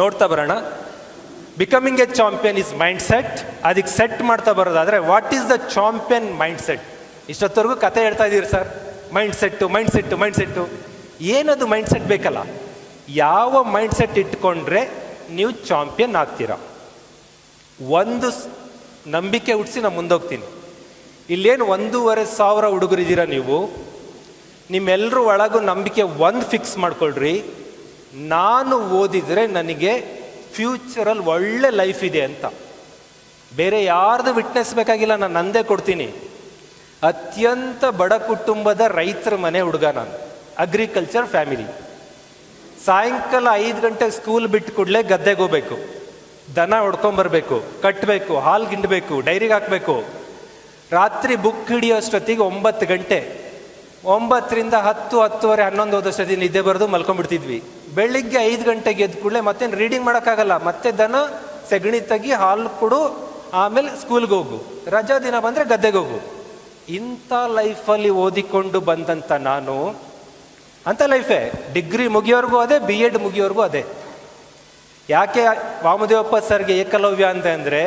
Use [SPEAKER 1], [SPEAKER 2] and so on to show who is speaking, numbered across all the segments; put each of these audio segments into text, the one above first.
[SPEAKER 1] ನೋಡ್ತಾ ಬರೋಣ. Becoming a champion is mindset ಅದಕ್ಕೆ ಸೆಟ್ ಮಾಡ್ತಾ ಬರೋದಾದ್ರೆ what is the champion mindset ಇಷ್ಟೊತ್ತವರೆಗೂ ಕತೆ ಹೇಳ್ತಾ ಇದ್ದೀರಿ sir. Mindset mindset mindset ಏನದು ಮೈಂಡ್ ಸೆಟ್ ಬೇಕಲ್ಲ? ಯಾವ ಮೈಂಡ್ ಸೆಟ್ ಇಟ್ಕೊಂಡ್ರೆ ನೀವು ಚಾಂಪಿಯನ್ ಆಗ್ತೀರಾ? ಒಂದು ನಂಬಿಕೆ ಹುಟ್ಟಿಸಿ ನಾನು ಮುಂದೋಗ್ತೀನಿ. ಇಲ್ಲೇನು ಒಂದೂವರೆ ಸಾವಿರ ಹುಡುಗರಿದ್ದೀರಾ ನೀವು? ನಿಮ್ಮೆಲ್ಲರೂ ಒಳಗೂ ನಂಬಿಕೆ ಒಂದು ಫಿಕ್ಸ್ ಮಾಡ್ಕೊಳ್ರಿ. ನಾನು ಓದಿದರೆ ನನಗೆ ಫ್ಯೂಚರಲ್ಲಿ ಒಳ್ಳೆ ಲೈಫ್ ಇದೆ ಅಂತ. ಬೇರೆ ಯಾರ್ದು ವಿಟ್ನೆಸ್ ಬೇಕಾಗಿಲ್ಲ, ನಾನು ನಂದೇ ಕೊಡ್ತೀನಿ. ಅತ್ಯಂತ ಬಡ ಕುಟುಂಬದ ರೈತರ ಮನೆ ಹುಡುಗ ನಾನು. ಅಗ್ರಿಕಲ್ಚರ್ ಫ್ಯಾಮಿಲಿ ಸಾಯಂಕಾಲ ಐದು ಗಂಟೆಗೆ ಸ್ಕೂಲ್ ಬಿಟ್ಟು ಕೂಡಲೇ ಗದ್ದೆಗೆ ಹೋಗ್ಬೇಕು. ದನ ಹೊಡ್ಕೊಂಬರ್ಬೇಕು ಕಟ್ಟಬೇಕು ಹಾಲು ಗಿಂಡಬೇಕು, ಡೈರಿಗೆ ಹಾಕಬೇಕು. ರಾತ್ರಿ ಬುಕ್ ಹಿಡಿಯೋಷ್ಟೊತ್ತಿಗೆ ಒಂಬತ್ತು ಗಂಟೆ. ಒಂಬತ್ತರಿಂದ ಹತ್ತು, ಹತ್ತುವರೆ, ಹನ್ನೊಂದು ಓದೋಷ್ಟೊತ್ತಿಗೆ ನಿದ್ದೆ ಬರೆದು ಮಲ್ಕೊಂಡ್ಬಿಡ್ತಿದ್ವಿ. ಬೆಳಿಗ್ಗೆ ಐದು ಗಂಟೆಗೆ ಎದ್ದು ಕೂಡಲೇ ಮತ್ತೇನು ರೀಡಿಂಗ್ ಮಾಡೋಕ್ಕಾಗಲ್ಲ. ಮತ್ತೆ ದನ, ಸೆಗಣಿ ತೆಗಿ, ಹಾಲು ಕೊಡು, ಆಮೇಲೆ ಸ್ಕೂಲ್ಗೆ ಹೋಗು. ರಜಾ ದಿನ ಬಂದರೆ ಗದ್ದೆಗೆ ಹೋಗು. ಇಂಥ ಲೈಫಲ್ಲಿ ಓದಿಕೊಂಡು ಬಂದಂಥ ನಾನು ಅಂಥ ಲೈಫೇ ಡಿಗ್ರಿ ಮುಗಿಯೋರ್ಗೂ ಅದೇ ಬಿ ಎಡ್ ಮುಗಿಯೋರ್ಗೂ ಅದೇ. ಯಾಕೆ ವಾಮದೇವಪ್ಪ ಸರ್ಗೆ ಏಕಲವ್ಯ ಅಂತ ಅಂದರೆ,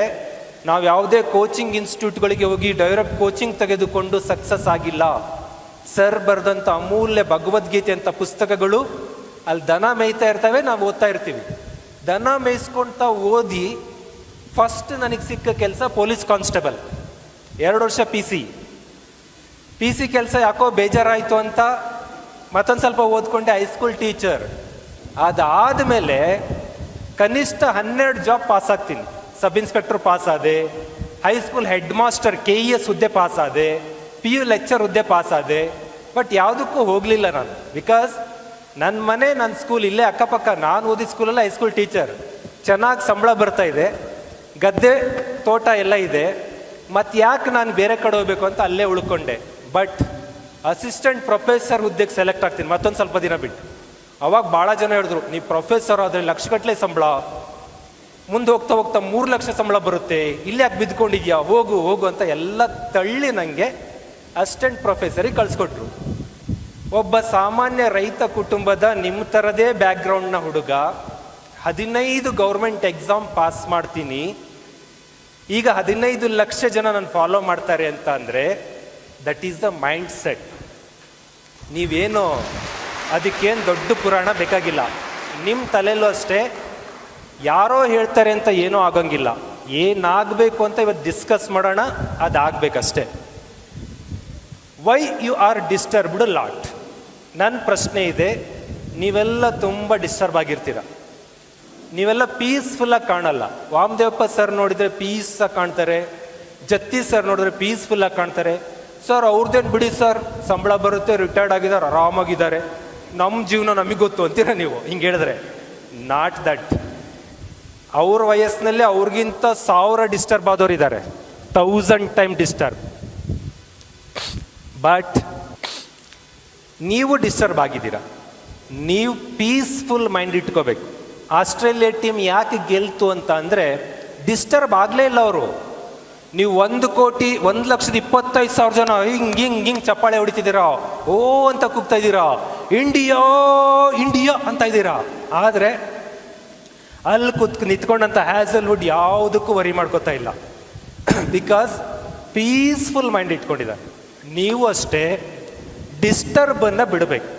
[SPEAKER 1] ನಾವು ಯಾವುದೇ ಕೋಚಿಂಗ್ ಇನ್ಸ್ಟಿಟ್ಯೂಟ್ಗಳಿಗೆ ಹೋಗಿ ಡೈರೆಕ್ಟ್ ಕೋಚಿಂಗ್ ತೆಗೆದುಕೊಂಡು ಸಕ್ಸಸ್ ಆಗಿಲ್ಲ. ಸರ್ ಬರೆದಂಥ ಅಮೂಲ್ಯ ಭಗವದ್ಗೀತೆ ಅಂತ ಪುಸ್ತಕಗಳು, ಅಲ್ಲಿ ದನ ಮೇಯ್ತಾ ಇರ್ತವೆ, ನಾವು ಓದ್ತಾ ಇರ್ತೀವಿ. ದನ ಮೇಯಿಸ್ಕೊಳ್ತಾ ಓದಿ ಫಸ್ಟ್ ನನಗೆ ಸಿಕ್ಕ ಕೆಲಸ ಪೊಲೀಸ್ ಕಾನ್ಸ್ಟೇಬಲ್. ಎರಡು ವರ್ಷ ಪಿ ಸಿ ಪಿ ಸಿ ಕೆಲಸ ಯಾಕೋ ಬೇಜಾರಾಯಿತು ಅಂತ ಮತ್ತೊಂದು ಸ್ವಲ್ಪ ಓದ್ಕೊಂಡೆ ಹೈಸ್ಕೂಲ್ ಟೀಚರ್ ಅದಾದ ಮೇಲೆ ಕನಿಷ್ಠ ಹನ್ನೆರಡು ಜಾಬ್ ಪಾಸ್ ಆಗ್ತೀನಿ. ಸಬ್ ಇನ್ಸ್ಪೆಕ್ಟರ್ ಪಾಸ್ ಆದೆ. High school headmaster K E S ಹುದ್ದೆ ಪಾಸ್ ಆದೆ. ಪಿ ಯು ಲೆಕ್ಚರ್ ಹುದ್ದೆ ಪಾಸ್ ಆದೆ ಬಟ್ ಯಾವುದಕ್ಕೂ ಹೋಗಲಿಲ್ಲ ನಾನು. ಬಿಕಾಸ್ ನನ್ನ ಮನೆ ನನ್ನ ಸ್ಕೂಲ್ ಇಲ್ಲೇ ಅಕ್ಕಪಕ್ಕ, ನಾನು ಓದಿದ ಸ್ಕೂಲಲ್ಲ ಹೈಸ್ಕೂಲ್ ಟೀಚರ್ ಚೆನ್ನಾಗಿ ಸಂಬಳ ಬರ್ತಾ ಇದೆ, ಗದ್ದೆ, ತೋಟ ಎಲ್ಲ ಇದೆ ಮತ್ತು ಯಾಕೆ ನಾನು ಬೇರೆ ಕಡೆ ಹೋಗಬೇಕು ಅಂತ ಅಲ್ಲೇ ಉಳ್ಕೊಂಡೆ. ಬಟ್ ಅಸಿಸ್ಟೆಂಟ್ ಪ್ರೊಫೆಸರ್ ಹುದ್ದೆಗೆ ಸೆಲೆಕ್ಟ್ ಆಗ್ತೀನಿ, ಮತ್ತೊಂದು ಸ್ವಲ್ಪ ದಿನ ಬಿಟ್ಟು. ಅವಾಗ ಭಾಳ ಜನ ಹೇಳಿದ್ರು, ನೀ ಪ್ರೊಫೆಸರ್ ಆದರೆ ಲಕ್ಷಗಟ್ಟಲೆ ಸಂಬಳ. ಮುಂದೆ ಹೋಗ್ತಾ ಹೋಗ್ತಾ ಮೂರು ಲಕ್ಷ ಸಂಬಳ ಬರುತ್ತೆ. ಇಲ್ಲಿ ಯಾಕೆ ಬಿದ್ಕೊಂಡಿದ್ಯಾ? ಹೋಗು ಹೋಗು ಅಂತ ಎಲ್ಲ ತಳ್ಳಿ ನನಗೆ ಅಸಿಸ್ಟೆಂಟ್ ಪ್ರೊಫೆಸರಿಗೆ ಕಳಿಸ್ಕೊಟ್ರು. ಒಬ್ಬ ಸಾಮಾನ್ಯ ರೈತ ಕುಟುಂಬದ ನಿಮ್ಮ ಥರದೇ ಬ್ಯಾಕ್ಗ್ರೌಂಡ್ನ ಹುಡುಗ, ಹದಿನೈದು ಗೌರ್ಮೆಂಟ್ ಎಕ್ಸಾಮ್ ಪಾಸ್ ಮಾಡ್ತೀನಿ. ಈಗ ಹದಿನೈದು ಲಕ್ಷ ಜನ ನಾನು ಫಾಲೋ ಮಾಡ್ತಾರೆ ಅಂತ ಅಂದರೆ, that is the mindset. ನೀವೇನು ಅದಕ್ಕೇನು ದೊಡ್ಡ ಪುರಾಣ ಬೇಕಾಗಿಲ್ಲ. ನಿಮ್ಮ ತಲೆಯಲ್ಲೂ ಅಷ್ಟೇ, ಯಾರೋ ಹೇಳ್ತಾರೆ ಅಂತ ಏನೂ ಆಗೋಂಗಿಲ್ಲ. ಏನಾಗಬೇಕು ಅಂತ ಇವತ್ತು ಡಿಸ್ಕಸ್ ಮಾಡೋಣ, ಅದಾಗಬೇಕಷ್ಟೇ. Why you are disturbed lot ನನ್ನ ಪ್ರಶ್ನೆ ಇದೆ, ನೀವೆಲ್ಲ ತುಂಬ ಡಿಸ್ಟರ್ಬ್ ಆಗಿರ್ತೀರ? ನೀವೆಲ್ಲ ಪೀಸ್ಫುಲ್ಲಾಗಿ ಕಾಣಲ್ಲ. ವಾಮದೇವಪ್ಪ ಸರ್ ನೋಡಿದರೆ ಪೀಸಾಗಿ ಕಾಣ್ತಾರೆ, ಜತ್ತಿ ಸರ್ ನೋಡಿದ್ರೆ ಪೀಸ್ಫುಲ್ಲಾಗಿ ಕಾಣ್ತಾರೆ. ಸರ್ ಅವ್ರದ್ದೇನು ಬಿಡಿ ಸರ್ ಸಂಬಳ ಬರುತ್ತೆ ರಿಟೈರ್ಡ್ ಆಗಿದ್ದಾರೆ, ಆರಾಮಾಗಿದ್ದಾರೆ. ನಮ್ಮ ಜೀವನ ನಮಗೆ ಗೊತ್ತು ಅಂತೀರ ನೀವು? ಹಿಂಗೆ ಹೇಳಿದ್ರೆ. ನಾಟ್ ದಟ್ ಅವ್ರ ವಯಸ್ಸಿನಲ್ಲಿ ಅವ್ರಿಗಿಂತ ಸಾವಿರ ಡಿಸ್ಟರ್ಬ್ ಆದವ್ರು ಇದ್ದಾರೆ ತೌಸಂಡ್ ಟೈಮ್ ಡಿಸ್ಟರ್ಬ್ ಬಟ್ ನೀವು ಡಿಸ್ಟರ್ಬ್ ಆಗಿದ್ದೀರಾ? ನೀವು ಪೀಸ್ಫುಲ್ ಮೈಂಡ್ ಇಟ್ಕೋಬೇಕು. ಆಸ್ಟ್ರೇಲಿಯಾ ಟೀಮ್ ಯಾಕೆ ಗೆಲ್ತು ಅಂತ ಅಂದರೆ ಡಿಸ್ಟರ್ಬ್ ಆಗಲೇ ಇಲ್ಲ ಅವರು. ನೀವು ಒಂದು ಕೋಟಿ, ಒಂದು ಲಕ್ಷದ ಇಪ್ಪತ್ತೈದು ಸಾವಿರ ಜನ ಹಿಂಗೆ ಹಿಂಗೆ ಹಿಂಗೆ ಚಪ್ಪಾಳೆ ಹೊಡಿತಿದ್ದೀರಾ? ಓ ಅಂತ ಕೂಗ್ತಾ ಇದ್ದೀರಾ? ಇಂಡಿಯಾ ಇಂಡಿಯಾ ಅಂತ ಇದ್ದೀರಾ? ಆದರೆ ಅಲ್ಲಿ ಕುತ್ ನಿಂತ್ಕೊಂಡಂಥ ಹ್ಯಾಸಲ್ವುಡ್ ಯಾವುದಕ್ಕೂ ವರಿ ಮಾಡ್ಕೋತಾ ಇಲ್ಲ. ಬಿಕಾಸ್ ಪೀಸ್ಫುಲ್ ಮೈಂಡ್ ಇಟ್ಕೊಂಡಿದ್ದಾರೆ. ನೀವು ಅಷ್ಟೇ ಡಿಸ್ಟರ್ಬನ್ನು ಬಿಡಬೇಕು.